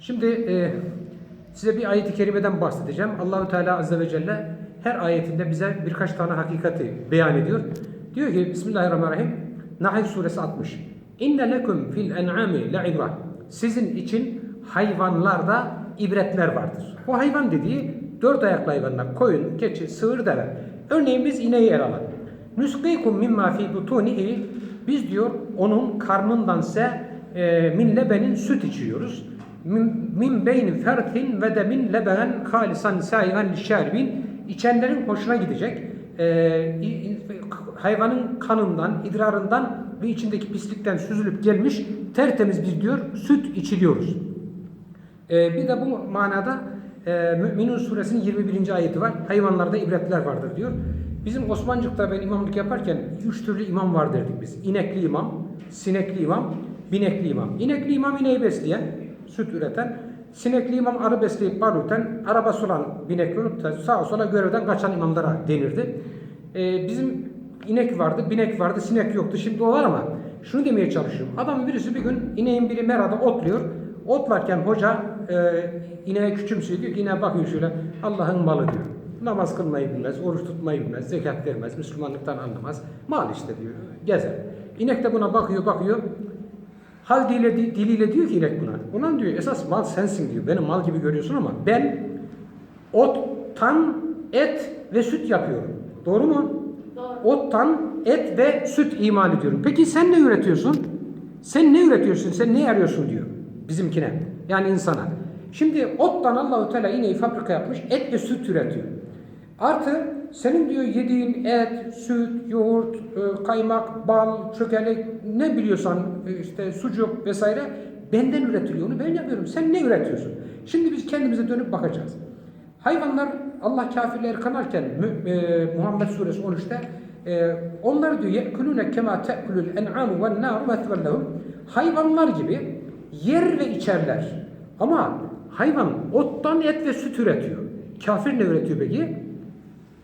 Şimdi e, size bir ayet-i kerimeden bahsedeceğim. Allahü Teala azze ve celle her ayetinde bize birkaç tane hakikati beyan ediyor. Diyor ki Bismillahirrahmanirrahim. Nahl suresi 60. İnne lekum fil en'ami le'ibra. Sizin için hayvanlarda ibretler vardır. Bu hayvan dediği dört ayaklı hayvanlar. Koyun, keçi, sığır, deve. Örneğin biz ineği ele alalım. Nusqikum mimma fi butunihi biz diyor onun karnından size e, min lebenin süt içiyoruz. Min, min beyni fertin ve de min lebenen halisan saigan lişşaribin içenlerin hoşuna gidecek. E, i- hayvanın kanından, idrarından ve içindeki pislikten süzülüp gelmiş tertemiz bir diyor süt içiliyoruz. Ee, bir de bu manada e, Mü'minun suresinin 21. ayeti var. Hayvanlarda ibretler vardır diyor. Bizim Osmancık'ta ben imamlık yaparken üç türlü imam var derdik biz. İnekli imam, sinekli imam, binekli imam. İnekli imam ineği besleyen, süt üreten. Sinekli imam arı besleyip bal üreten, araba sulan binekli olup sağa sola görevden kaçan imamlara denirdi. Ee, bizim inek vardı, binek vardı, sinek yoktu. Şimdi o var ama şunu demeye çalışıyorum. Adam birisi bir gün ineğin biri merada otluyor. Otlarken hoca e, ineğe küçümsüyor. Diyor ki ineğe bakıyor şöyle Allah'ın malı diyor. Namaz kılmayı bilmez, oruç tutmayı bilmez, zekat vermez, Müslümanlıktan anlamaz. Mal işte diyor, gezer. İnek de buna bakıyor, bakıyor. Hal diliyle, diliyle diyor ki inek buna. Ulan diyor esas mal sensin diyor. Beni mal gibi görüyorsun ama ben ottan et ve süt yapıyorum. Doğru mu? Doğru. Ottan et ve süt imal ediyorum. Peki sen ne üretiyorsun? Sen ne üretiyorsun? Sen ne arıyorsun diyor bizimkine. Yani insana. Şimdi ottan Allahu Teala ineği fabrika yapmış et ve süt üretiyor. Artı senin diyor yediğin et, süt, yoğurt, e, kaymak, bal, çökelek ne biliyorsan e, işte sucuk vesaire benden üretiliyor. Onu ben yapıyorum. Sen ne üretiyorsun? Şimdi biz kendimize dönüp bakacağız. Hayvanlar Allah kafirleri kanarken e, Muhammed suresi 13'te e, onları diyor yekulune kema tekulul en'amu ven naru mesven lehum hayvanlar gibi yer ve içerler. Ama hayvan ottan et ve süt üretiyor. Kafir ne üretiyor peki?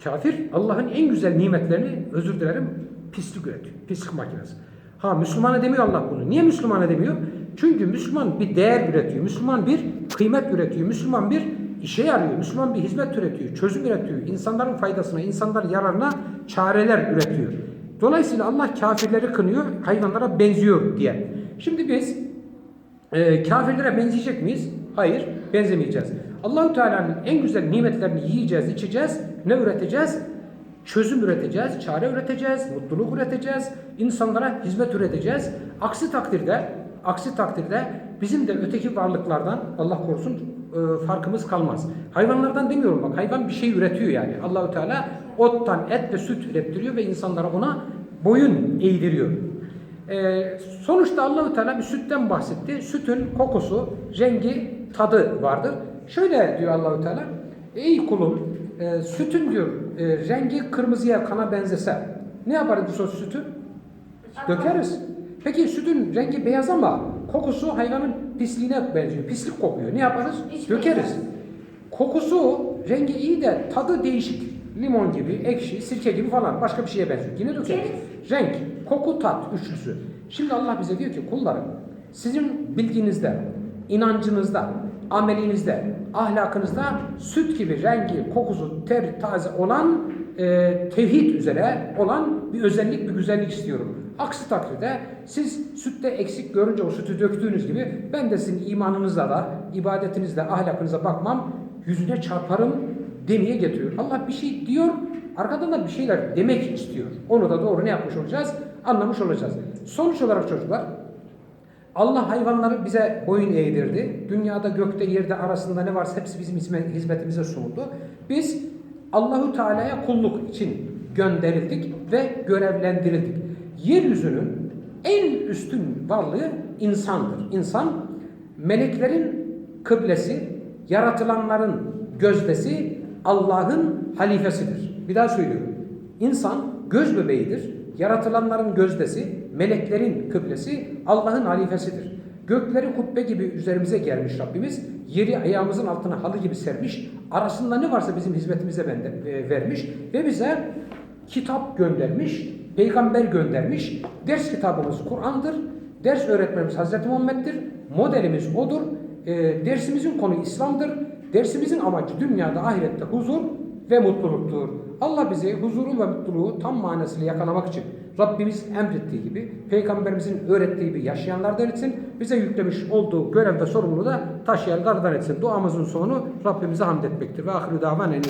Kafir Allah'ın en güzel nimetlerini özür dilerim pislik üretiyor. Pislik makinesi. Ha Müslümana demiyor Allah bunu. Niye Müslümana demiyor? Çünkü Müslüman bir değer üretiyor. Müslüman bir kıymet üretiyor. Müslüman bir işe yarıyor. Müslüman bir hizmet üretiyor. Çözüm üretiyor. İnsanların faydasına, insanların yararına çareler üretiyor. Dolayısıyla Allah kafirleri kınıyor, hayvanlara benziyor diye. Şimdi biz e, kafirlere benzeyecek miyiz? Hayır, benzemeyeceğiz. Allahu Teala'nın en güzel nimetlerini yiyeceğiz, içeceğiz. Ne üreteceğiz? Çözüm üreteceğiz, çare üreteceğiz, mutluluk üreteceğiz, insanlara hizmet üreteceğiz. Aksi takdirde, aksi takdirde bizim de öteki varlıklardan Allah korusun e, farkımız kalmaz. Hayvanlardan demiyorum bak, hayvan bir şey üretiyor yani. Allahu Teala ottan et ve süt ürettiriyor ve insanlara ona boyun eğdiriyor. Ee, sonuçta Allahu Teala bir sütten bahsetti. Sütün kokusu, rengi, tadı vardır. Şöyle diyor Allahu Teala: Ey kulum, e, sütün diyor e, rengi kırmızıya kana benzese ne yaparız bu sütü? Dökeriz. Peki sütün rengi beyaz ama kokusu hayvanın pisliğine benziyor. Pislik kokuyor. Ne yaparız? Hiç Dökeriz. Kokusu, rengi iyi de tadı değişik. Limon gibi, ekşi, sirke gibi falan başka bir şeye benziyor. Yine dökeriz. Renk, koku, tat üçlüsü. Şimdi Allah bize diyor ki kullarım sizin bilginizde, inancınızda, amelinizde, ahlakınızda süt gibi rengi, kokusu ter taze olan e, tevhid üzere olan bir özellik, bir güzellik istiyorum. Aksi takdirde siz sütte eksik görünce o sütü döktüğünüz gibi ben de sizin imanınızla da, ibadetinizle, ahlakınıza bakmam, yüzüne çarparım demeye getiriyor. Allah bir şey diyor, arkadan da bir şeyler demek istiyor. Onu da doğru ne yapmış olacağız? Anlamış olacağız. Sonuç olarak çocuklar, Allah hayvanları bize boyun eğdirdi. Dünyada, gökte, yerde arasında ne varsa hepsi bizim hizmet- hizmetimize sunuldu. Biz Allahu Teala'ya kulluk için gönderildik ve görevlendirildik. Yeryüzünün en üstün varlığı insandır. İnsan meleklerin kıblesi, yaratılanların gözdesi, Allah'ın halifesidir. Bir daha söylüyorum. İnsan göz bebeğidir. Yaratılanların gözdesi, meleklerin kıblesi, Allah'ın halifesidir. Gökleri kubbe gibi üzerimize gelmiş Rabbimiz. Yeri ayağımızın altına halı gibi sermiş. Arasında ne varsa bizim hizmetimize e, vermiş. Ve bize kitap göndermiş, peygamber göndermiş. Ders kitabımız Kur'an'dır. Ders öğretmenimiz Hazreti Muhammed'dir. Modelimiz odur. e, dersimizin konu İslam'dır. Dersimizin amacı dünyada ahirette huzur ve mutluluktur. Allah bize huzuru ve mutluluğu tam manasıyla yakalamak için Rabbimiz emrettiği gibi, Peygamberimizin öğrettiği gibi yaşayanlardan etsin. Bize yüklemiş olduğu görev ve sorumluluğu da taşıyanlardan etsin. Duamızın sonu Rabbimize hamd etmektir. Ve ahiru davanen